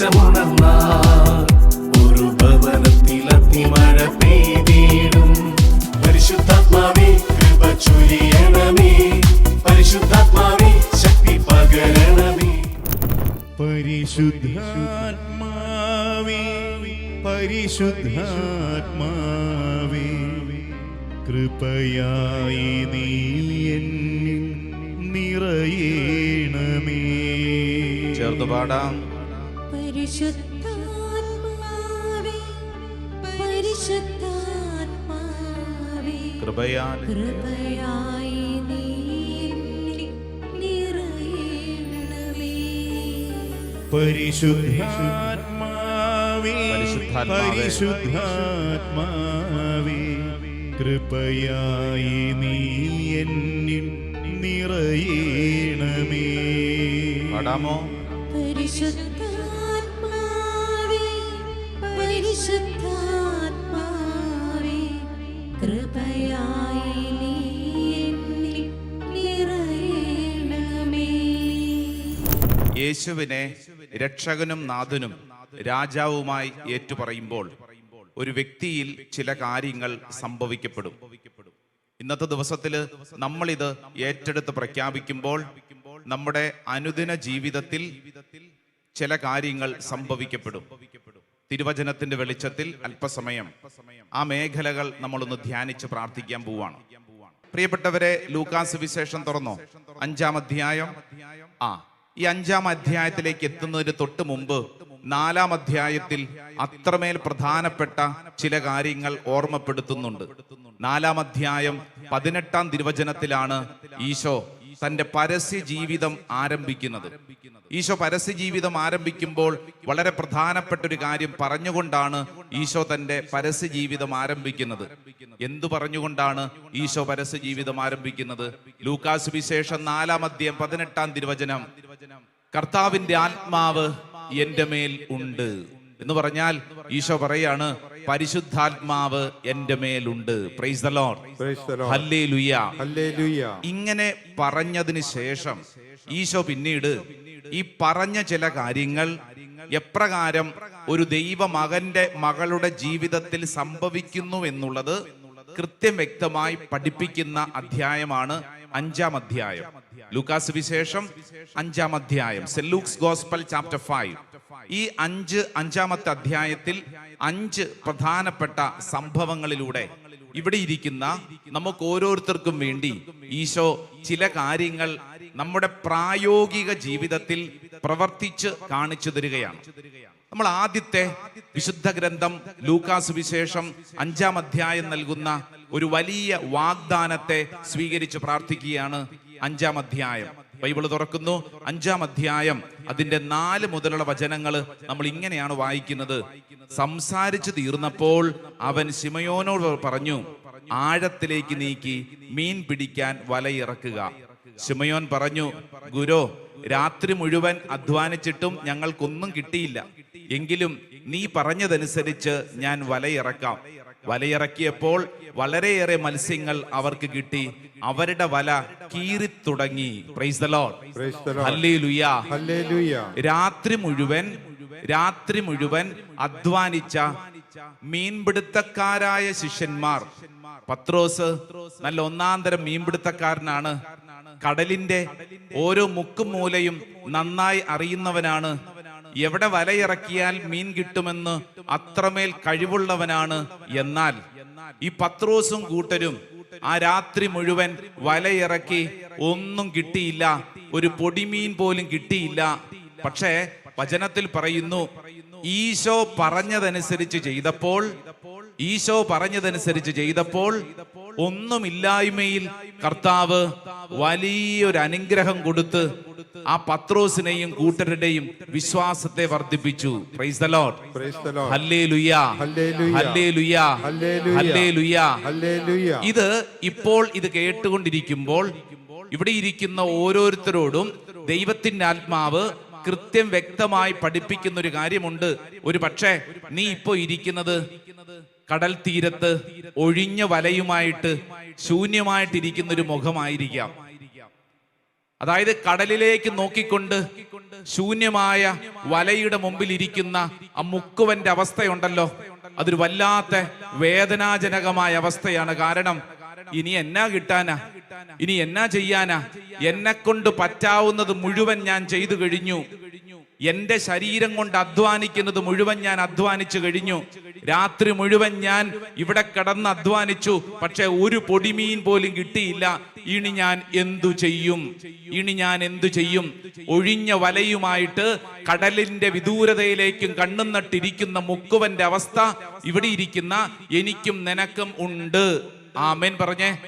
ആവേശമുണർന്ന ഒരു ഭവനത്തിൽ അത്തിമഴ പെയ്തിടും. പരിശുദ്ധാത്മാവേ കൃപ ചൊരിയണമേ. പരിശുദ്ധാത്മാവേ ശക്തി പകരണമേ. പരിശുദ്ധാത്മാവേ പരിശുദ്ധാത്മാവേ കൃപയായി നീ എന്നിൽ നിറയേണമേ. ചേർത്ത് പാടാം. കൃപയാൽ കൃപയായി നീ എന്നിൽ നിറയണമേ പരിശുദ്ധാത്മാവേ പരിശുദ്ധാത്മാവേ. കൃപയായി നീ എന്നിൽ നിറയണമേ പാടാമോ പരിശുദ്ധാത്മാവേ യേശുവിനെ രക്ഷകനും നാഥനും രാജാവുമായി ഏറ്റുപറയുമ്പോൾ ഒരു വ്യക്തിയിൽ ചില കാര്യങ്ങൾ സംഭവിക്കപ്പെടും. ഇന്നത്തെ ദിവസത്തിൽ നമ്മളിത് ഏറ്റെടുത്ത് പ്രഖ്യാപിക്കുമ്പോൾ നമ്മുടെ അനുദിന ജീവിതത്തിൽ ചില കാര്യങ്ങൾ സംഭവിക്കപ്പെടും. തിരുവചനത്തിന്റെ വെളിച്ചത്തിൽ അല്പസമയം ആ മേഖലകൾ നമ്മളൊന്ന് ധ്യാനിച്ച് പ്രാർത്ഥിക്കാൻ പോവാണ്. പ്രിയപ്പെട്ടവരെ ലൂക്കാസ് വിശേഷം തുറന്നോ? അഞ്ചാം അധ്യായം. ആ ഈ അഞ്ചാം അധ്യായത്തിലേക്ക് എത്തുന്നതിന് തൊട്ട് മുമ്പ് നാലാം അധ്യായത്തിൽ അത്രമേൽ പ്രധാനപ്പെട്ട ചില കാര്യങ്ങൾ ഓർമ്മപ്പെടുത്തുന്നുണ്ട്. നാലാം അധ്യായം പതിനെട്ടാം തിരുവചനത്തിലാണ് ഈശോ തന്റെ പരസ്യ ജീവിതം ആരംഭിക്കുന്നത്. ഈശോ പരസ്യ ജീവിതം ആരംഭിക്കുമ്പോൾ വളരെ പ്രധാനപ്പെട്ട ഒരു കാര്യം പറഞ്ഞുകൊണ്ടാണ് ഈശോ തന്റെ പരസ്യ ജീവിതം ആരംഭിക്കുന്നത്. എന്തു പറഞ്ഞുകൊണ്ടാണ് ഈശോ പരസ്യ ജീവിതം ആരംഭിക്കുന്നത്? ലൂക്കാസ് വിശേഷം നാലാം അധ്യയം പതിനെട്ടാം തിരുവചനം. കർത്താവിന്റെ ആത്മാവ് എന്റെ മേൽ ഉണ്ട്. എന്ന് പറഞ്ഞാൽ ഈശോ പറയാണ് പരിശുദ്ധാത്മാവ് എന്റെ മേലുണ്ട്. പ്രൈസ്. ഇങ്ങനെ പറഞ്ഞതിന് ശേഷം ഈശോ പിന്നീട് ഈ പറഞ്ഞ ചില കാര്യങ്ങൾ എപ്രകാരം ഒരു ദൈവ മകന്റെ മകളുടെ ജീവിതത്തിൽ സംഭവിക്കുന്നു എന്നുള്ളത് കൃത്യം വ്യക്തമായി പഠിപ്പിക്കുന്ന അധ്യായമാണ് അഞ്ചാം അധ്യായം. ലൂക്കാസ് വിശേഷം അഞ്ചാം അധ്യായം. Saint Luke's gospel chapter five. ഈ അഞ്ച് അഞ്ചാമത്തെ അധ്യായത്തിൽ അഞ്ച് പ്രധാനപ്പെട്ട സംഭവങ്ങളിലൂടെ ഇവിടെ ഇരിക്കുന്ന നമുക്ക് ഓരോരുത്തർക്കും വേണ്ടി ഈശോ ചില കാര്യങ്ങൾ നമ്മുടെ പ്രായോഗിക ജീവിതത്തിൽ പ്രവർത്തിച്ച് കാണിച്ചു തരികയാണ്. നമ്മൾ ആദ്യത്തെ വിശുദ്ധ ഗ്രന്ഥം ലൂക്കാസ് വിശേഷം അഞ്ചാം അധ്യായം നൽകുന്ന ഒരു വലിയ വാഗ്ദാനത്തെ സ്വീകരിച്ച് പ്രാർത്ഥിക്കുകയാണ് അഞ്ചാം അധ്യായം. ബൈബിൾ തുറക്കുന്നു. അഞ്ചാം അധ്യായം. അതിന്റെ നാല് മുതലുള്ള വചനങ്ങൾ നമ്മൾ ഇങ്ങനെയാണ് വായിക്കുന്നത്. സംസാരിച്ചു തീർന്നപ്പോൾ അവൻ ശിമയോനോട് പറഞ്ഞു ആഴത്തിലേക്ക് നീക്കി മീൻ പിടിക്കാൻ വലയിറക്കുക ശിമയോൻ പറഞ്ഞു ഗുരു രാത്രി മുഴുവൻ അധ്വാനിച്ചിട്ടും ഞങ്ങൾക്കൊന്നും കിട്ടിയില്ല. എങ്കിലും നീ പറഞ്ഞതനുസരിച്ച് ഞാൻ വലയിറക്കാം വലയിറക്കിയപ്പോൾ വളരെയേറെ മത്സ്യങ്ങൾ അവർക്ക് കിട്ടി. അവരുടെ വല കീറിത്തുടങ്ങി. Praise ഹല്ലേലൂയ രാത്രി മുഴുവൻ രാത്രി മുഴുവൻ അധ്വാനിച്ച മീൻപിടുത്തക്കാരായ ശിഷ്യന്മാർ. പത്രോസ് നല്ല ഒന്നാന്തരം മീൻപിടുത്തക്കാരനാണ്. കടലിന്റെ ഓരോ മുക്കും മൂലയും നന്നായി അറിയുന്നവനാണ്. എവിടെ വലയിറക്കിയാൽ മീൻ കിട്ടുമെന്ന് അത്രമേൽ കഴിവുള്ളവനാണ് എന്നാൽ ഈ പത്രോസും കൂട്ടരും ആ രാത്രി മുഴുവൻ വലയിറക്കി ഒന്നും കിട്ടിയില്ല ഒരു പൊടിമീൻ പോലും കിട്ടിയില്ല. പക്ഷേ വചനത്തിൽ പറയുന്നു ഈശോ പറഞ്ഞതനുസരിച്ച് ചെയ്തപ്പോൾ ഈശോ പറഞ്ഞതനുസരിച്ച് ചെയ്തപ്പോൾ ഒന്നുമില്ലായ്മയിൽ കർത്താവ് വലിയൊരു അനുഗ്രഹം കൊടുത്ത് ആ പത്രോസിനെയും കൂട്ടരുടെയും വിശ്വാസത്തെ വർദ്ധിപ്പിച്ചു. പ്രൈസ് ദ ഇത് ഇപ്പോൾ ഇത് കേട്ടുകൊണ്ടിരിക്കുമ്പോൾ ഇവിടെ ഇരിക്കുന്ന ഓരോരുത്തരോടും ദൈവത്തിന്റെ ആത്മാവ് കൃത്യം വ്യക്തമായി പഠിപ്പിക്കുന്ന ഒരു കാര്യമുണ്ട്. ഒരു പക്ഷേ നീ ഇപ്പോ ഇരിക്കുന്നത് കടൽ തീരത്ത് ഒഴിഞ്ഞ വലയുമായിട്ട് ശൂന്യമായിട്ടിരിക്കുന്ന ഒരു മുഖമായിരിക്കാം. അതായത് കടലിലേക്ക് നോക്കിക്കൊണ്ട് ശൂന്യമായ വലയുടെ മുമ്പിൽ ഇരിക്കുന്ന ആ മുക്കുവന്റെ അവസ്ഥയുണ്ടല്ലോ. അതൊരു വല്ലാത്ത വേദനാജനകമായ അവസ്ഥയാണ്. കാരണം ഇനി എന്നാ കിട്ടാനാ? ഇനി എന്നാ ചെയ്യാനാ? എന്നെ കൊണ്ട് പറ്റാവുന്നത് മുഴുവൻ ഞാൻ ചെയ്തു കഴിഞ്ഞു. എന്റെ ശരീരം കൊണ്ട് അധ്വാനിക്കുന്നത് മുഴുവൻ ഞാൻ അധ്വാനിച്ചു കഴിഞ്ഞു. രാത്രി മുഴുവൻ ഞാൻ ഇവിടെ കടന്ന് അധ്വാനിച്ചു. പക്ഷെ ഒരു പൊടിമീൻ പോലും കിട്ടിയില്ല. ഇനി ഞാൻ എന്തു ചെയ്യും? ഇനി ഞാൻ എന്തു ചെയ്യും? ഒഴിഞ്ഞ വലയുമായിട്ട് കടലിന്റെ വിദൂരതയിലേക്കും കണ്ണുനട്ടിരിക്കുന്ന മുക്കുവന്റെ അവസ്ഥ ഇവിടെ ഇരിക്കുന്ന എനിക്കും നിനക്കും ഉണ്ട്. ആമേൻ പറഞ്ഞേ.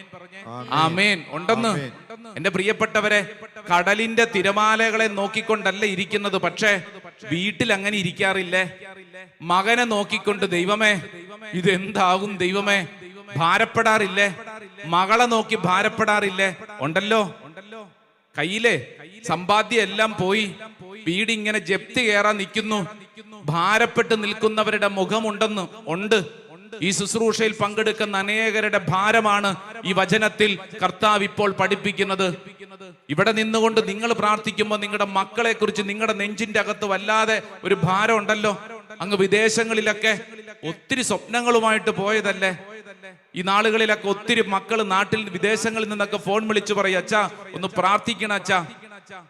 ആമേൻ. ഉണ്ടെന്ന്. എന്റെ പ്രിയപ്പെട്ടവരെ കടലിന്റെ തിരമാലകളെ നോക്കിക്കൊണ്ടല്ല ഇരിക്കുന്നത് പക്ഷേ വീട്ടിൽ അങ്ങനെ ഇരിക്കാറില്ലേ. മകനെ നോക്കിക്കൊണ്ട് ദൈവമേ ഇതെന്താകും ദൈവമേ? ഭാരപ്പെടാറില്ലേ. മകളെ നോക്കി ഭാരപ്പെടാറില്ലേ. ഉണ്ടല്ലോ? കയ്യിലെ സമ്പാദ്യം എല്ലാം പോയി. വീട് ഇങ്ങനെ ജപ്തി കയറാൻ നിൽക്കുന്നു. ഭാരപ്പെട്ട് നിൽക്കുന്നവരുടെ മുഖമുണ്ടെന്ന് ഉണ്ട്. ഈ ശുശ്രൂഷയിൽ പങ്കെടുക്കുന്ന അനേകരുടെ ഭാരമാണ് ഈ വചനത്തിൽ കർത്താവ് ഇപ്പോൾ പഠിപ്പിക്കുന്നത്. ഇവിടെ നിന്നുകൊണ്ട് നിങ്ങൾ പ്രാർത്ഥിക്കുമ്പോൾ നിങ്ങളുടെ മക്കളെ കുറിച്ച് നിങ്ങളുടെ നെഞ്ചിന്റെ അകത്ത് വല്ലാതെ ഒരു ഭാരം ഉണ്ടല്ലോ. അങ്ങ് വിദേശങ്ങളിലൊക്കെ ഒത്തിരി സ്വപ്നങ്ങളുമായിട്ട് പോയതല്ലേ? ഈ നാളുകളിലൊക്കെ ഒത്തിരി മക്കൾ നാട്ടിൽ വിദേശങ്ങളിൽ നിന്നൊക്കെ ഫോൺ വിളിച്ചു പറയും അച്ഛാ ഒന്ന് പ്രാർത്ഥിക്കണം അച്ഛാ.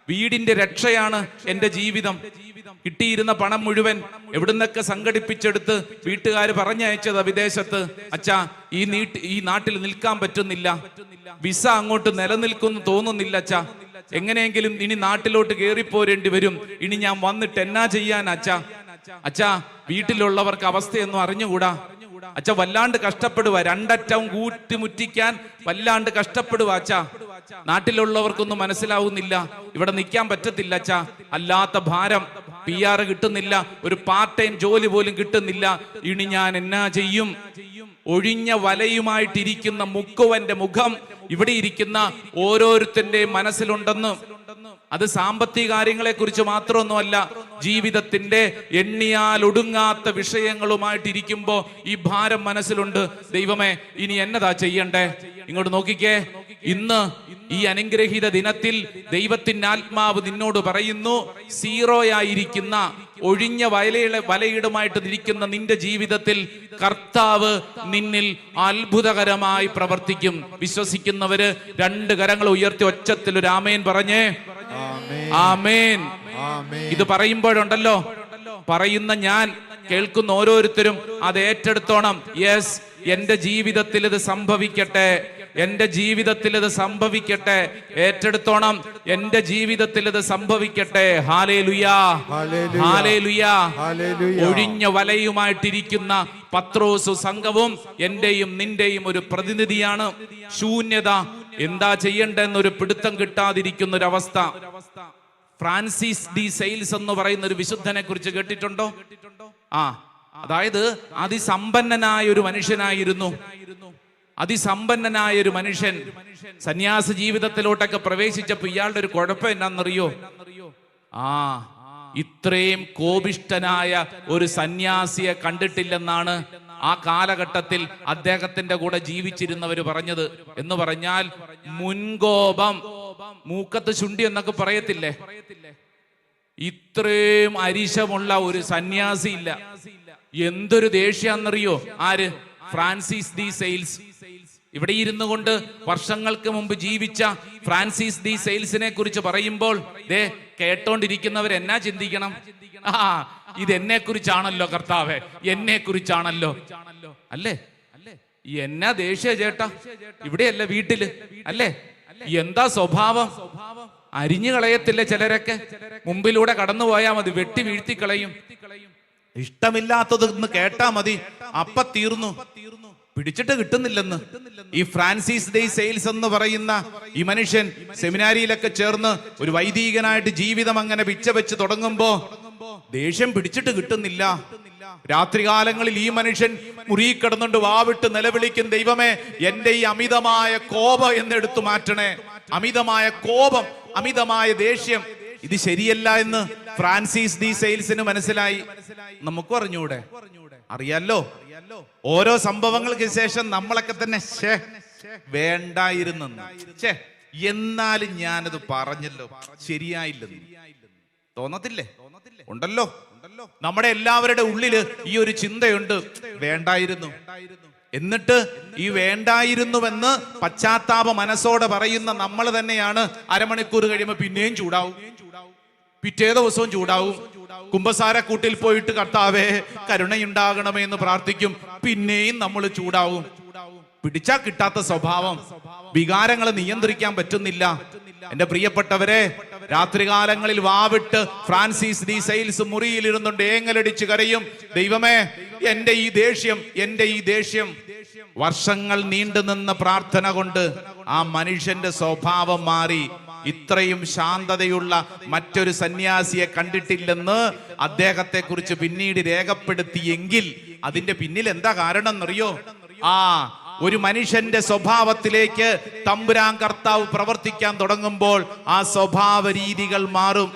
വീടിന്റെ രക്ഷയാണ് എന്റെ ജീവിതം. കിട്ടിയിരുന്ന പണം മുഴുവൻ എവിടുന്നൊക്കെ സംഘടിപ്പിച്ചെടുത്ത് വീട്ടുകാർ പറഞ്ഞയച്ചത് വിദേശത്ത്. അച്ഛാ ഈ നീട്ട് ഈ നാട്ടിൽ നിൽക്കാൻ പറ്റുന്നില്ല. വിസ അങ്ങോട്ട് നിലനിൽക്കുന്നു തോന്നുന്നില്ല അച്ഛാ. എങ്ങനെയെങ്കിലും ഇനി നാട്ടിലോട്ട് കയറിപ്പോരേണ്ടി വരും. ഇനി ഞാൻ വന്നിട്ട് എന്നാ ചെയ്യാൻ അച്ഛാ? അച്ഛാ വീട്ടിലുള്ളവർക്ക് അവസ്ഥയൊന്നും അറിഞ്ഞുകൂടാ? അച്ഛ വല്ലാണ്ട് കഷ്ടപ്പെടുക രണ്ടറ്റവും കൂട്ടിമുറ്റിക്കാൻ വല്ലാണ്ട് കഷ്ടപ്പെടുക അച്ഛ. നാട്ടിലുള്ളവർക്കൊന്നും മനസ്സിലാവുന്നില്ല. ഇവിടെ നിൽക്കാൻ പറ്റത്തില്ല അച്ഛ. അല്ലാത്ത ഭാരം പി ആർ കിട്ടുന്നില്ല. ഒരു പാർട്ട് ടൈം ജോലി പോലും കിട്ടുന്നില്ല. ഇനി ഞാൻ എന്നാ ചെയ്യും? ഒഴിഞ്ഞ വലയുമായിട്ടിരിക്കുന്ന മുക്കുവന്റെ മുഖം ഇവിടെ ഇരിക്കുന്ന ഓരോരുത്തരുടെയും മനസ്സിലുണ്ടെന്ന് അത് സാമ്പത്തിക കാര്യങ്ങളെ കുറിച്ച് മാത്രമൊന്നുമല്ല ജീവിതത്തിന്റെ എണ്ണിയാൽ ഒടുങ്ങാത്ത വിഷയങ്ങളുമായിട്ടിരിക്കുമ്പോ ഈ ഭാരം മനസ്സിലുണ്ട്. ദൈവമേ ഇനി എന്നതാ ചെയ്യണ്ടേ? ഇങ്ങോട്ട് നോക്കിക്കേ. ഇന്ന് ഈ അനുഗ്രഹീത ദിനത്തിൽ ദൈവത്തിന്റെ ആത്മാവ് നിന്നോട് പറയുന്നു സീറോയായിരിക്കുന്ന ഒഴിഞ്ഞ വലയിലെ വലയിടുമായിട്ട് നിൽക്കുന്ന നിന്റെ ജീവിതത്തിൽ കർത്താവ് നിന്നിൽ അത്ഭുതകരമായി പ്രവർത്തിക്കും. വിശ്വസിക്കുന്നവര് രണ്ട് കരങ്ങൾ ഉയർത്തി ഒച്ചത്തിൽ ഒരു ആമേൻ പറഞ്ഞേ. ആമേൻ. ഇത് പറയുമ്പോഴുണ്ടല്ലോ. പറയുന്ന ഞാൻ കേൾക്കുന്ന ഓരോരുത്തരും അത് ഏറ്റെടുത്തോണം. യെസ് എന്റെ ജീവിതത്തിൽ ഇത് സംഭവിക്കട്ടെ. എന്റെ ജീവിതത്തിൽ ഇത് സംഭവിക്കട്ടെ. ഏറ്റെടുത്തോണം. എന്റെ ജീവിതത്തിൽ ഇത് സംഭവിക്കട്ടെ. ഹാലേ ലുയാ. ഹാലേ ലുയാ ഒഴിഞ്ഞ വലയുമായിട്ടിരിക്കുന്ന പത്രോസു സംഘവും എന്റെയും നിന്റെയും ഒരു പ്രതിനിധിയാണ്. ശൂന്യത. എന്താ ചെയ്യണ്ടെന്നൊരു പിടുത്തം കിട്ടാതിരിക്കുന്ന ഒരു അവസ്ഥ ഫ്രാൻസിസ് ഡി സെയിൽസ് എന്ന് പറയുന്ന ഒരു വിശുദ്ധനെ കുറിച്ച് കേട്ടിട്ടുണ്ടോ? ആ അതായത് അതിസമ്പന്നനായ ഒരു മനുഷ്യനായിരുന്നു. അതിസമ്പന്നനായ ഒരു മനുഷ്യൻ സന്യാസ ജീവിതത്തിലോട്ടൊക്കെ പ്രവേശിച്ചപ്പോ ഇയാളുടെ ഒരു കുഴപ്പം എന്നാന്നറിയോ ആ ഇത്രയും കോപിഷ്ടനായ ഒരു സന്യാസിയെ കണ്ടിട്ടില്ലെന്നാണ് ആ കാലഘട്ടത്തിൽ അദ്ദേഹത്തിന്റെ കൂടെ ജീവിച്ചിരുന്നവർ പറഞ്ഞത്. എന്ന് പറഞ്ഞാൽ മുൻകോപം മൂക്കത്ത് ചുണ്ടി എന്നൊക്കെ പറയത്തില്ലേ? ഇത്രയും അരിശമുള്ള ഒരു സന്യാസി ഇല്ല എന്തൊരു ദേഷ്യാന്നറിയോ? ആര്? Francis de Sales. ഇവിടെ ഇരുന്നു കൊണ്ട് വർഷങ്ങൾക്ക് മുമ്പ് ജീവിച്ച ഫ്രാൻസിസ് ഡി സെയിൽസിനെ കുറിച്ച് പറയുമ്പോൾ ദേ കേട്ടോണ്ടിരിക്കുന്നവർ എന്നാ ചിന്തിക്കണം? ആ ഇത് എന്നെ കുറിച്ചാണല്ലോ കർത്താവെ എന്നെ കുറിച്ചാണല്ലോ അല്ലേ? എന്നാ ദേഷ്യ ചേട്ടാ ഇവിടെയല്ല വീട്ടിൽ? അല്ലേ? എന്താ സ്വഭാവം? അരിഞ്ഞു കളയത്തില്ല ചിലരൊക്കെ? മുമ്പിലൂടെ കടന്നു പോയാൽ മതി വെട്ടി വീഴ്ത്തി കളയും ഇഷ്ടമില്ലാത്തത് കേട്ടാ മതി അപ്പ തീർന്നു. പിടിച്ചിട്ട് കിട്ടുന്നില്ലെന്ന്. ഈ ഫ്രാൻസിസ് ഡേ സെയിൽസ് എന്ന് പറയുന്ന ഈ മനുഷ്യൻ സെമിനാരിയിലൊക്കെ ചേർന്ന് ഒരു വൈദികനായിട്ട് ജീവിതം അങ്ങനെ പിച്ച വെച്ച് തുടങ്ങുമ്പോ ദേഷ്യം പിടിച്ചിട്ട് കിട്ടുന്നില്ല. രാത്രികാലങ്ങളിൽ ഈ മനുഷ്യൻ മുറി കിടന്നുകൊണ്ട് വാവിട്ട് നിലവിളിക്കും ദൈവമേ എന്റെ ഈ അമിതമായ കോപം എന്നെടുത്തു മാറ്റണേ. അമിതമായ കോപം അമിതമായ ദേഷ്യം. ഇത് ശരിയല്ല എന്ന് ഫ്രാൻസിസ് ഡി സെയിൽസിന് മനസ്സിലായി. നമുക്ക് അറിഞ്ഞൂടെ? അറിയാലോ? ഓരോ സംഭവങ്ങൾക്ക് ശേഷം നമ്മളൊക്കെ തന്നെ വേണ്ടായിരുന്നു ഛേ എന്നാലും ഞാനത് പറഞ്ഞല്ലോ. ശരിയായില്ലെന്ന്. തോന്നത്തില്ലേ? ഉണ്ടല്ലോ? നമ്മുടെ എല്ലാവരുടെ ഉള്ളിൽ ഈ ഒരു ചിന്തയുണ്ട്. വേണ്ടായിരുന്നു. എന്നിട്ട് ഈ വേണ്ടായിരുന്നുവെന്ന് പശ്ചാത്താപ മനസ്സോടെ പറയുന്ന നമ്മൾ തന്നെയാണ് അരമണിക്കൂർ കഴിയുമ്പോൾ പിന്നെയും ചൂടാവും. പിറ്റേ ദിവസവും ചൂടാവും കുംഭസാരക്കൂട്ടിൽ പോയിട്ട് കർത്താവേ കരുണയുണ്ടാകണമേ എന്ന് പ്രാർത്ഥിക്കും. പിന്നെയും നമ്മൾ ചൂടാവും. പിടിച്ചാ കിട്ടാത്ത സ്വഭാവം. വികാരങ്ങളെ നിയന്ത്രിക്കാൻ പറ്റുന്നില്ല. എന്റെ പ്രിയപ്പെട്ടവരെ രാത്രികാലങ്ങളിൽ വാവിട്ട് ഫ്രാൻസിസ് ഡി സെയിൽസ് മുറിയിലിരുന്നുണ്ട് ഏങ്ങലടിച്ച് കരയും. ദൈവമേ എന്റെ ഈ ദേഷ്യം എന്റെ ഈ ദേഷ്യം. വർഷങ്ങൾ നീണ്ടുനിന്ന പ്രാർത്ഥന കൊണ്ട് ആ മനുഷ്യന്റെ സ്വഭാവം മാറി. ഇത്രയും ശാന്തതയുള്ള മറ്റൊരു സന്യാസിയെ കണ്ടിട്ടില്ലെന്ന് അദ്ദേഹത്തെ കുറിച്ച് പിന്നീട് രേഖപ്പെടുത്തിയെങ്കിൽ അതിന്റെ പിന്നിൽ എന്താ കാരണം എന്നറിയോ? ആ ഒരു മനുഷ്യന്റെ സ്വഭാവത്തിലേക്ക് തമ്പുരാൻ കർത്താവ് പ്രവർത്തിക്കാൻ തുടങ്ങുമ്പോൾ ആ സ്വഭാവ രീതികൾ മാറും.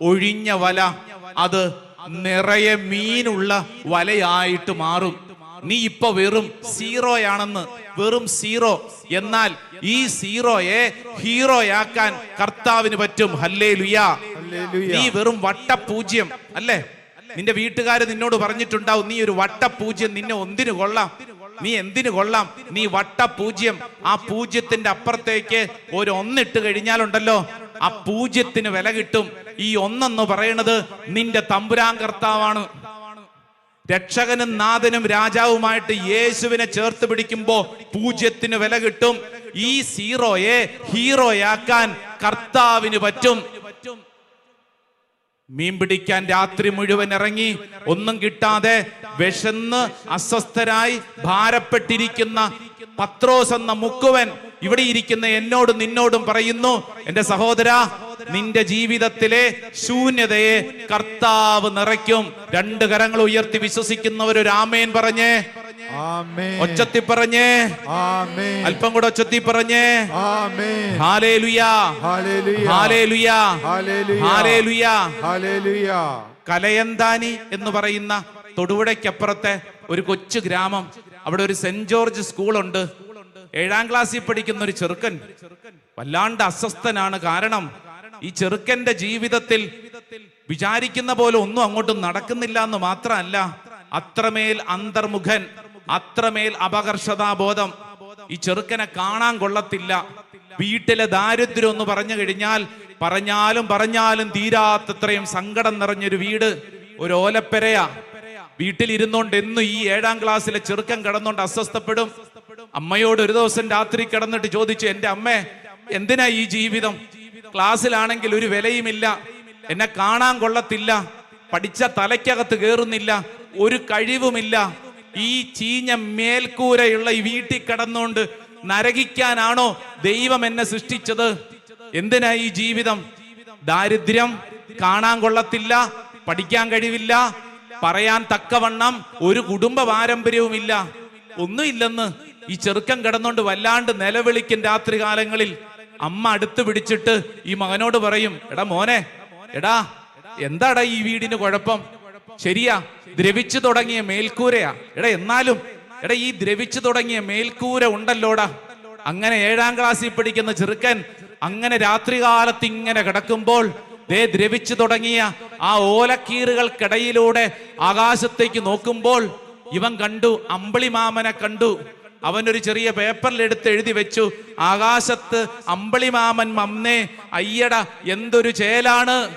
ഒഴിഞ്ഞ വല അത് നിറയെ മീനുള്ള വലയായിട്ട് മാറും. നീ ഇപ്പൊ വെറും സീറോയാണെന്ന് വെറും സീറോ. എന്നാൽ ഈ സീറോയെ ഹീറോയാക്കാൻ കർത്താവിന് പറ്റും. ഹല്ലേ ലുയാ. നീ വെറും വട്ടപൂജ്യം അല്ലേ? നിന്റെ വീട്ടുകാർ നിന്നോട് പറഞ്ഞിട്ടുണ്ടാവും നീ ഒരു വട്ടപൂജ്യം നിന്നെ ഒന്നിനു കൊള്ളാം. നീ എന്തിനു കൊള്ളാം? നീ വട്ട പൂജ്യം ആ പൂജ്യത്തിന്റെ അപ്പുറത്തേക്ക് ഒരു ഒന്നിട്ട് കഴിഞ്ഞാലുണ്ടല്ലോ. ആ പൂജ്യത്തിന് വില കിട്ടും. ഈ ഒന്നെന്ന് പറയുന്നത് നിന്റെ തമ്പുരാൻ കർത്താവാണ്. രക്ഷകനും നാഥനും രാജാവുമായിട്ട് യേശുവിനെ ചേർത്ത് പിടിക്കുമ്പോ പൂജ്യത്തിന് വില കിട്ടും. ഈ സീറോയെ ഹീറോയാക്കാൻ കർത്താവിന് പറ്റും. മീൻ പിടിക്കാൻ രാത്രി മുഴുവൻ ഇറങ്ങി ഒന്നും കിട്ടാതെ വിശന്ന് അസ്വസ്ഥരായി ഭാരപ്പെട്ടിരിക്കുന്ന പത്രോസ് എന്ന മുക്കുവൻ ഇവിടെ ഇരിക്കുന്ന എന്നോടും നിന്നോടും പറയുന്നു എന്റെ സഹോദര നിന്റെ ജീവിതത്തിലെ ശൂന്യതയെ കർത്താവ് നിറയ്ക്കും. രണ്ട് കരങ്ങൾ ഉയർത്തി വിശ്വസിക്കുന്നവർ ഒരു ആമേൻ പറഞ്ഞേ. ഒച്ചത്തി പറഞ്ഞേ. അല്പം കൂടെ ഒച്ചത്തി പറഞ്ഞേ. കലയന്താനി എന്ന് പറയുന്ന തൊടുപുഴയ്ക്കപ്പുറത്തെ ഒരു കൊച്ചു ഗ്രാമം അവിടെ ഒരു സെന്റ് ജോർജ് സ്കൂളുണ്ട്. ഏഴാം ക്ലാസ്സിൽ പഠിക്കുന്ന ഒരു ചെറുക്കൻ വല്ലാണ്ട് അസ്വസ്ഥനാണ് കാരണം ഈ ചെറുക്കന്റെ ജീവിതത്തിൽ വിചാരിക്കുന്ന പോലെ ഒന്നും അങ്ങോട്ടും നടക്കുന്നില്ല എന്ന് മാത്രമല്ല അത്രമേൽ അന്തർമുഖൻ അത്രമേൽ അപകർഷതാബോധം ഈ ചെറുക്കനെ കാണാൻ കൊള്ളത്തില്ല. വീട്ടിലെ ദാരിദ്ര്യം എന്ന് പറഞ്ഞു കഴിഞ്ഞാൽ പറഞ്ഞാലും പറഞ്ഞാലും തീരാത്തത്രയും സങ്കടം നിറഞ്ഞൊരു വീട് ഒരു ഓലപ്പെരയാ. വീട്ടിലിരുന്നോണ്ട് എന്നും ഈ ഏഴാം ക്ലാസ്സിലെ ചെറുക്കം കിടന്നോണ്ട് അസ്വസ്ഥപ്പെടും. അമ്മയോട് ഒരു ദിവസം രാത്രി കിടന്നിട്ട് ചോദിച്ചു എന്റെ അമ്മേ എന്തിനാ ഈ ജീവിതം? ക്ലാസ്സിലാണെങ്കിൽ ഒരു വിലയുമില്ല. എന്നെ കാണാൻ കൊള്ളത്തില്ല. പഠിച്ച തലയ്ക്കകത്ത് കയറുന്നില്ല ഒരു കഴിവുമില്ല. ഈ ചീഞ്ഞ മേൽക്കൂരയുള്ള ഈ വീട്ടിൽ കിടന്നുകൊണ്ട് നരകിക്കാനാണോ ദൈവം എന്നെ സൃഷ്ടിച്ചത്? എന്തിനാ ഈ ജീവിതം? ദാരിദ്ര്യം കാണാൻ കൊള്ളത്തില്ല പഠിക്കാൻ കഴിവില്ല പറയാൻ തക്കവണ്ണം ഒരു കുടുംബ പാരമ്പര്യവുമില്ല ഒന്നുമില്ലെന്ന് ഈ ചെറുക്കം കിടന്നുകൊണ്ട് വല്ലാണ്ട് നിലവിളിക്കും രാത്രി കാലങ്ങളിൽ അമ്മ അടുത്ത് പിടിച്ചിട്ട് ഈ മകനോട് പറയും എടാ മോനെ എടാ എന്താടാ ഈ വീടിന് കുഴപ്പം? ശരിയാ ദ്രവിച്ചു തുടങ്ങിയ മേൽക്കൂരയാ. എടാ എന്നാലും എടാ ഈ ദ്രവിച്ചു തുടങ്ങിയ മേൽക്കൂര ഉണ്ടല്ലോടാ. അങ്ങനെ ഏഴാം ക്ലാസ്സിൽ പഠിക്കുന്ന ചെറുക്കൻ അങ്ങനെ രാത്രികാലത്ത് ഇങ്ങനെ കിടക്കുമ്പോൾ ദേ ദ്രവിച്ചു തുടങ്ങിയ ആ ഓലക്കീറുകൾക്കിടയിലൂടെ ആകാശത്തേക്ക് നോക്കുമ്പോൾ ഇവൻ കണ്ടു അമ്പിളിമാമനെ കണ്ടു. അവനൊരു ചെറിയ പേപ്പറിൽ എടുത്ത് എഴുതി വെച്ചു. ആകാശത്ത് അമ്പിളിമാമൻ മമ്മേ അയ്യട എന്തൊരു ചേലാണ്.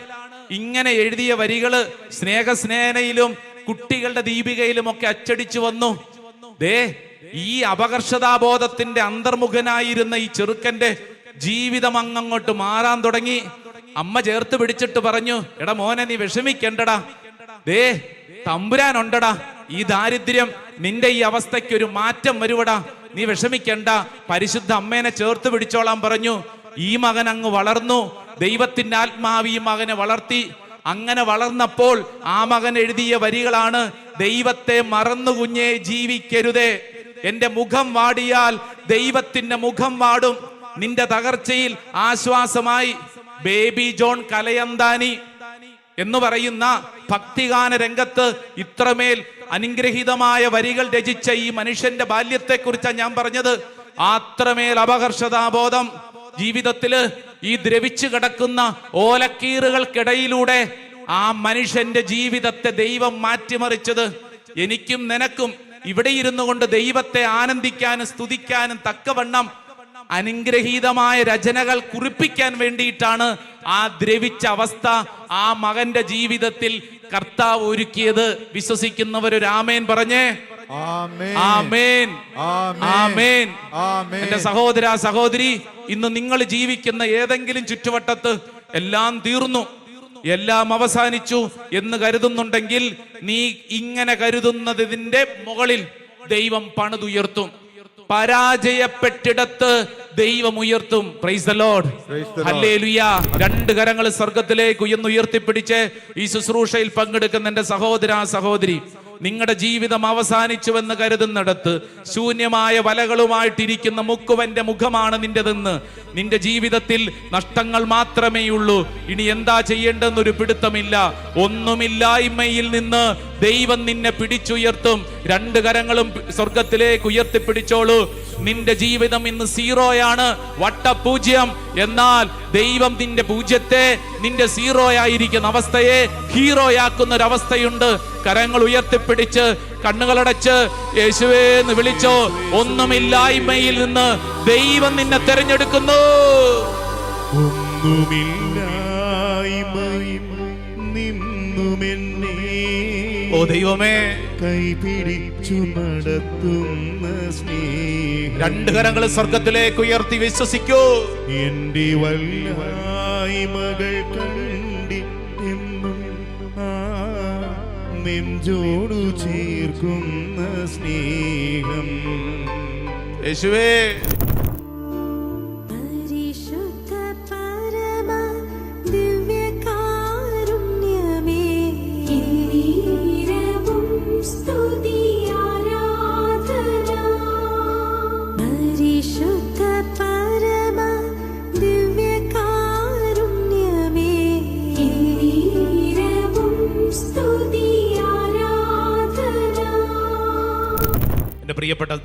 ഇങ്ങനെ എഴുതിയ വരികൾ സ്നേഹസ്നേഹയിലും കുട്ടികളുടെ ദീപികയിലും ഒക്കെ അച്ചടിച്ചു വന്നു. ദേ ഈ അപകർഷതാബോധത്തിന്റെ അന്തർമുഖനായിരുന്ന ഈ ചെറുക്കന്റെ ജീവിതം അങ്ങോട്ട് മാറാൻ തുടങ്ങി. അമ്മ ചേർത്ത് പിടിച്ചിട്ട് പറഞ്ഞു എടാ മോനെ നീ വിഷമിക്കണ്ടടാ. ദേ തമ്പുരാൻ ഉണ്ടടാ ഈ ദാരിദ്ര്യം നിന്റെ ഈ അവസ്ഥയ്ക്ക് ഒരു മാറ്റം വരുവടാ. നീ വിഷമിക്കണ്ട. പരിശുദ്ധ അമ്മേനെ ചേർത്ത് പിടിച്ചോളാൻ പറഞ്ഞു. ഈ മകൻ അങ്ങ് വളർന്നു. ദൈവത്തിന്റെ ആത്മാവ് ഈ മകനെ വളർത്തി. അങ്ങനെ വളർന്നപ്പോൾ ആ മകൻ എഴുതിയ വരികളാണ് ദൈവത്തെ മറന്നു കുഞ്ഞെ ജീവിക്കരുതേ. എന്റെ മുഖം വാടിയാൽ ദൈവത്തിന്റെ മുഖം വാടും. നിന്റെ തകർച്ചയിൽ ആശ്വാസമായി. ബേബി ജോൺ കലയന്താനി എന്ന് പറയുന്ന ഭക്തിഗാന രംഗത്ത് ഇത്രമേൽ അനുഗ്രഹീതമായ വരികൾ രചിച്ച ഈ മനുഷ്യന്റെ ബാല്യത്തെ കുറിച്ചാണ് ഞാൻ പറഞ്ഞത്. അത്രമേൽ അപകർഷതാബോധം ജീവിതത്തിൽ ഈ ദ്രവിച്ചു കിടക്കുന്ന ഓലക്കീറുകൾക്കിടയിലൂടെ ആ മനുഷ്യന്റെ ജീവിതത്തെ ദൈവം മാറ്റിമറിച്ചത്. എനിക്കും നിനക്കും ഇവിടെ ഇരുന്നു കൊണ്ട് ദൈവത്തെ ആനന്ദിക്കാനും സ്തുതിക്കാനും തക്കവണ്ണം അനുഗ്രഹീതമായ രചനകൾ കുറിപ്പിക്കാൻ വേണ്ടിയിട്ടാണ് ആ ദ്രവിച്ച അവസ്ഥ ആ മകന്റെ ജീവിതത്തിൽ കർത്താവ് ഒരുക്കിയത്. വിശ്വസിക്കുന്നവർ ഒരു ആമേൻ പറഞ്ഞേ. ആമേൻ. ആമേൻ. ആമേൻ. ആമേൻ. ആമേൻ. എന്റെ സഹോദര സഹോദരി ഇന്ന് നിങ്ങൾ ജീവിക്കുന്ന ഏതെങ്കിലും ചുറ്റുവട്ടത്ത് എല്ലാം തീർന്നു എല്ലാം അവസാനിച്ചു എന്ന് കരുതുന്നുണ്ടെങ്കിൽ നീ ഇങ്ങനെ കരുതുന്നതിന്റെ മുകളിൽ ദൈവം പണിതുയർത്തും. പരാജയപ്പെട്ടിടത്ത് ദൈവം ഉയർത്തും. Praise hallelujah. രണ്ട് കരങ്ങൾ സ്വർഗത്തിലേക്ക് ഉയർന്നുയർത്തിപ്പിടിച്ച് ഈ ശുശ്രൂഷയിൽ പങ്കെടുക്കുന്ന എന്റെ സഹോദര സഹോദരി. നിങ്ങളുടെ ജീവിതം അവസാനിച്ചുവെന്ന് കരുതുന്നിടത്ത് ശൂന്യമായ വലകളുമായിട്ടിരിക്കുന്ന മുക്കുവന്റെ മുഖമാണ് നിന്റെതെന്ന്. നിന്റെ ജീവിതത്തിൽ നഷ്ടങ്ങൾ മാത്രമേ ഉള്ളൂ ഇനി എന്താ ചെയ്യേണ്ടെന്നൊരു പിടുത്തമില്ല. ഒന്നുമില്ലായ്മയിൽ നിന്ന് ദൈവം നിന്നെ പിടിച്ചുയർത്തും. രണ്ട് കരങ്ങളും സ്വർഗത്തിലേക്ക് ഉയർത്തിപ്പിടിച്ചോളൂ. നിന്റെ ജീവിതം ഇന്ന് സീറോയാണ്. വട്ടപൂജ്യം. എന്നാൽ ദൈവം നിന്റെ പൂജ്യത്തെ നിന്റെ സീറോയായിരിക്കുന്ന അവസ്ഥയെ ഹീറോയാക്കുന്ന ഒരു അവസ്ഥയുണ്ട് കരങ്ങൾ ഉയർത്തിപ്പിടിച്ച് കണ്ണുകളടച്ച് യേശുവേ എന്ന് വിളിച്ചോ ഒന്നുമില്ലായ്മയിൽ നിന്ന് ദൈവം നിന്നെ തെരഞ്ഞെടുക്കുന്നു. ഓ ദൈവമേ കൈപിടിച്ചു നടത്തുന്ന സ്നേഹം രണ്ട് കരങ്ങൾ സ്വർഗത്തിലേക്ക് ഉയർത്തി വിശ്വസിക്കൂ. എന്റെ വല്ലായ്മകൾ കണ്ടിട്ടെന്നും നെഞ്ചോടു ചേർക്കുന്ന സ്നേഹം. യേശുവേ.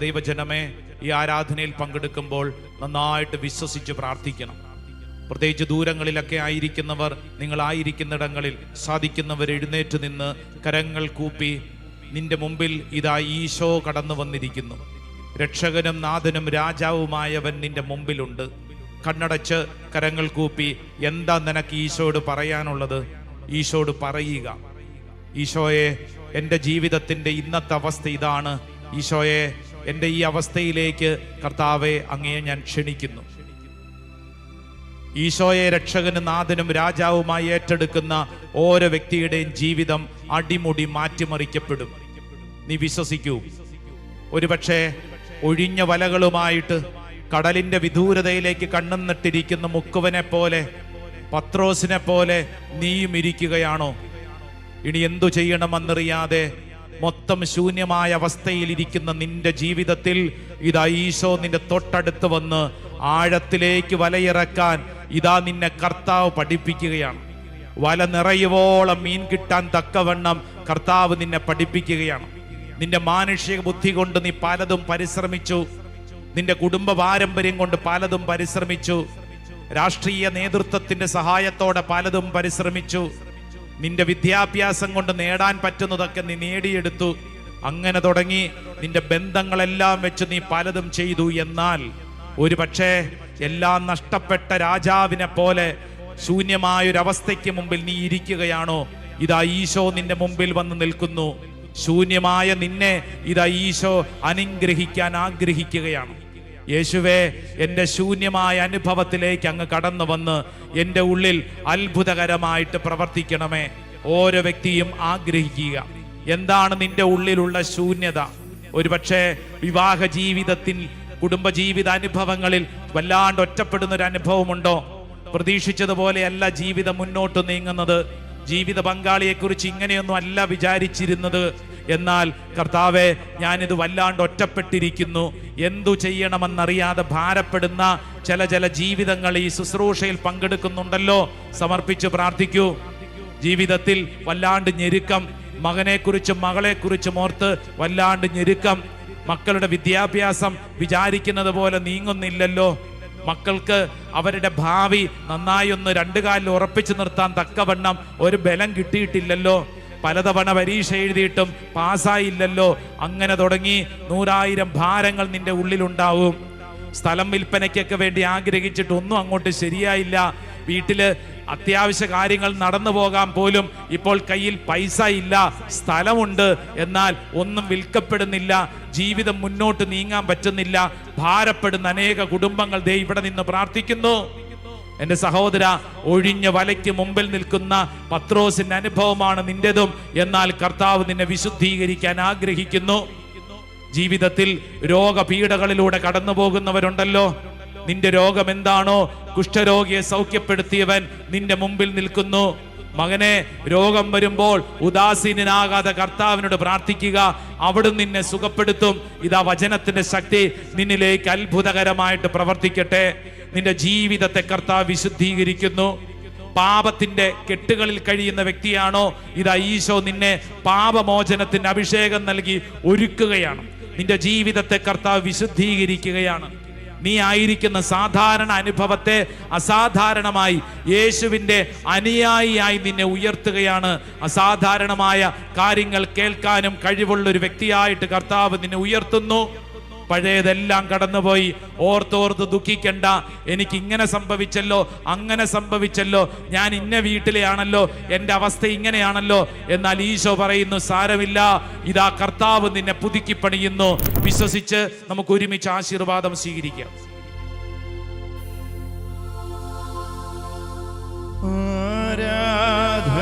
ദൈവജനമേ ഈ ആരാധനയിൽ പങ്കെടുക്കുമ്പോൾ നന്നായിട്ട് വിശ്വസിച്ച് പ്രാർത്ഥിക്കണം. പ്രത്യേകിച്ച് ദൂരങ്ങളിലൊക്കെ ആയിരിക്കുന്നവർ നിങ്ങളായിരിക്കുന്നിടങ്ങളിൽ സാധിക്കുന്നവർ എഴുന്നേറ്റ് നിന്ന് കരങ്ങൾ കൂപ്പി നിന്റെ മുമ്പിൽ ഇതാ ഈശോ കടന്നു വന്നിരിക്കുന്നു. രക്ഷകനും നാഥനും രാജാവുമായവൻ നിന്റെ മുമ്പിലുണ്ട്. കണ്ണടച്ച് കരങ്ങൾ കൂപ്പി എന്താ നിനക്ക് ഈശോയോട് പറയാനുള്ളത്? ഈശോയോട് പറയുക. ഈശോയെ എന്റെ ജീവിതത്തിന്റെ ഇന്നത്തെ അവസ്ഥ ഇതാണ്. ഈശോയെ എന്റെ ഈ അവസ്ഥയിലേക്ക് കർത്താവെ അങ്ങയെ ഞാൻ ക്ഷണിക്കുന്നു. ഈശോയെ രക്ഷകനും നാഥനും രാജാവുമായി ഏറ്റെടുക്കുന്ന ഓരോ വ്യക്തിയുടെയും ജീവിതം അടിമുടി മാറ്റിമറിക്കപ്പെടും. നീ വിശ്വസിക്കൂ. ഒരുപക്ഷെ ഒഴിഞ്ഞ വലകളുമായിട്ട് കടലിന്റെ വിദൂരതയിലേക്ക് കണ്ണുന്നിട്ടിരിക്കുന്ന മുക്കുവനെ പോലെ പത്രോസിനെ പോലെ നീയും ഇരിക്കുകയാണോ ഇനി എന്തു ചെയ്യണമെന്നറിയാതെ മൊത്തം ശൂന്യമായ അവസ്ഥയിൽ ഇരിക്കുന്ന നിന്റെ ജീവിതത്തിൽ ഇതാ ഈശോ നിന്റെ തൊട്ടടുത്ത് വന്ന് ആഴത്തിലേക്ക് വലയിറക്കാൻ ഇതാ നിന്നെ കർത്താവ് പഠിപ്പിക്കുകയാണ്. വല നിറയുവോളം മീൻ കിട്ടാൻ തക്കവണ്ണം കർത്താവ് നിന്നെ പഠിപ്പിക്കുകയാണ്. നിന്റെ മാനുഷിക ബുദ്ധി കൊണ്ട് നീ പലതും പരിശ്രമിച്ചു. നിന്റെ കുടുംബ പാരമ്പര്യം കൊണ്ട് പലതും പരിശ്രമിച്ചു. രാഷ്ട്രീയ നേതൃത്വത്തിന്റെ സഹായത്തോടെ പലതും പരിശ്രമിച്ചു. നിന്റെ വിദ്യാഭ്യാസം കൊണ്ട് നേടാൻ പറ്റുന്നതൊക്കെ നീ നേടിയെടുത്തു. അങ്ങനെ തുടങ്ങി നിന്റെ ബന്ധങ്ങളെല്ലാം വെച്ച് നീ പലതും ചെയ്തു എന്നാൽ ഒരു പക്ഷേ എല്ലാം നഷ്ടപ്പെട്ട രാജാവിനെ പോലെ ശൂന്യമായൊരവസ്ഥയ്ക്ക് മുമ്പിൽ നീ ഇരിക്കുകയാണോ? ഇതാ ഈശോ നിന്റെ മുമ്പിൽ വന്ന് നിൽക്കുന്നു. ശൂന്യമായ നിന്നെ ഇതാ ഈശോ അനുഗ്രഹിക്കാൻ ആഗ്രഹിക്കുകയാണ്. യേശുവേ എന്റെ ശൂന്യമായ അനുഭവത്തിലേക്ക് അങ്ങ് കടന്നു വന്ന് എന്റെ ഉള്ളിൽ അത്ഭുതകരമായിട്ട് പ്രവർത്തിക്കണമേ. ഓരോ വ്യക്തിയും ആഗ്രഹിക്കുക. എന്താണ് നിന്റെ ഉള്ളിലുള്ള ശൂന്യത? ഒരുപക്ഷെ വിവാഹ ജീവിതത്തിൽ കുടുംബജീവിത അനുഭവങ്ങളിൽ വല്ലാണ്ട് ഒറ്റപ്പെടുന്ന ഒരു അനുഭവമുണ്ടോ? പ്രതീക്ഷിച്ചതുപോലെയല്ല ജീവിതം മുന്നോട്ട് നീങ്ങുന്നത്. ജീവിത പങ്കാളിയെക്കുറിച്ച് ഇങ്ങനെയൊന്നും അല്ല വിചാരിച്ചിരുന്നത്. എന്നാൽ കർത്താവെ ഞാനിത് വല്ലാണ്ട് ഒറ്റപ്പെട്ടിരിക്കുന്നു. എന്തു ചെയ്യണമെന്നറിയാതെ ഭാരപ്പെടുന്ന ചില ചില ജീവിതങ്ങൾ ഈ ശുശ്രൂഷയിൽ പങ്കെടുക്കുന്നുണ്ടല്ലോ. സമർപ്പിച്ച് പ്രാർത്ഥിക്കൂ. ജീവിതത്തിൽ വല്ലാണ്ട് ഞെരുക്കം മകനെക്കുറിച്ചും മകളെക്കുറിച്ചും ഓർത്ത് വല്ലാണ്ട് ഞെരുക്കം മക്കളുടെ വിദ്യാഭ്യാസം വിചാരിക്കുന്നത് പോലെ നീങ്ങുന്നില്ലല്ലോ. മക്കൾക്ക് അവരുടെ ഭാവി നന്നായി ഒന്ന് രണ്ടു കാലിൽ ഉറപ്പിച്ചു നിർത്താൻ തക്കവണ്ണം ഒരു ബലം കിട്ടിയിട്ടില്ലല്ലോ. പലതവണ പരീക്ഷ എഴുതിയിട്ടും പാസ്സായില്ലല്ലോ. അങ്ങനെ തുടങ്ങി നൂറായിരം ഭാരങ്ങൾ നിന്റെ ഉള്ളിലുണ്ടാവും. സ്ഥലം വിൽപ്പനയ്ക്കൊക്കെ വേണ്ടി ആഗ്രഹിച്ചിട്ട് ഒന്നും അങ്ങോട്ട് ശരിയായില്ല. വീട്ടിൽ അത്യാവശ്യ കാര്യങ്ങൾ നടന്നു പോകാൻ പോലും ഇപ്പോൾ കയ്യിൽ പൈസ ഇല്ല സ്ഥലമുണ്ട്. എന്നാൽ ഒന്നും വിൽക്കപ്പെടുന്നില്ല ജീവിതം മുന്നോട്ട് നീങ്ങാൻ പറ്റുന്നില്ല. ഭാരപ്പെടുന്ന അനേക കുടുംബങ്ങൾ ദേ ഇവിടെ നിന്ന് പ്രാർത്ഥിക്കുന്നു. എന്റെ സഹോദര ഒഴിഞ്ഞ വലയ്ക്ക് മുമ്പിൽ നിൽക്കുന്ന പത്രോസിന്റെ അനുഭവമാണ് നിന്റേതും. എന്നാൽ കർത്താവ് നിന്നെ വിശുദ്ധീകരിക്കാൻ ആഗ്രഹിക്കുന്നു. ജീവിതത്തിൽ രോഗപീഠകളിലൂടെ കടന്നു പോകുന്നവരുണ്ടല്ലോ നിന്റെ രോഗം എന്താണോ കുഷ്ഠരോഗിയെ സൗഖ്യപ്പെടുത്തിയവൻ നിന്റെ മുമ്പിൽ നിൽക്കുന്നു. മകനെ രോഗം വരുമ്പോൾ ഉദാസീനനാകാതെ കർത്താവിനോട് പ്രാർത്ഥിക്കുക. അവിടുന്ന് നിന്നെ സുഖപ്പെടുത്തും. ഇതാ വചനത്തിന്റെ ശക്തി നിന്നിലേക്ക് അത്ഭുതകരമായിട്ട് പ്രവർത്തിക്കട്ടെ. നിന്റെ ജീവിതത്തെ കർത്താവ് വിശുദ്ധീകരിക്കുന്നു. പാപത്തിന്റെ കെട്ടുകളിൽ കഴിയുന്ന വ്യക്തിയാണോ? ഇതാ ഈശോ നിന്നെ പാപമോചനത്തിന്റെ അഭിഷേകം നൽകി ഒരുക്കുകയാണ്. നിന്റെ ജീവിതത്തെ കർത്താവ് വിശുദ്ധീകരിക്കുകയാണ്. നീ ആയിരിക്കുന്ന സാധാരണ അനുഭവത്തെ അസാധാരണമായി യേശുവിന്റെ അനുയായിയായി നിന്നെ ഉയർത്തുകയാണ്. അസാധാരണമായ കാര്യങ്ങൾ കേൾക്കാനും കഴിവുള്ള ഒരു വ്യക്തിയായിട്ട് കർത്താവ് നിന്നെ ഉയർത്തുന്നു. പഴയതെല്ലാം കടന്നുപോയി. ഓർത്തോർത്ത് ദുഃഖിക്കണ്ട. എനിക്ക് ഇങ്ങനെ സംഭവിച്ചല്ലോ അങ്ങനെ സംഭവിച്ചല്ലോ. ഞാൻ ഇന്ന വീട്ടിലെയാണല്ലോ എന്റെ അവസ്ഥ ഇങ്ങനെയാണല്ലോ എന്നാൽ ഈശോ പറയുന്നു സാരമില്ല. ഇതാ കർത്താവ് നിന്നെ പുതുക്കി പണിയുന്നു വിശ്വസിച്ച് നമുക്ക് ഒരുമിച്ച് ആശീർവാദം സ്വീകരിക്കാം. ആരാധന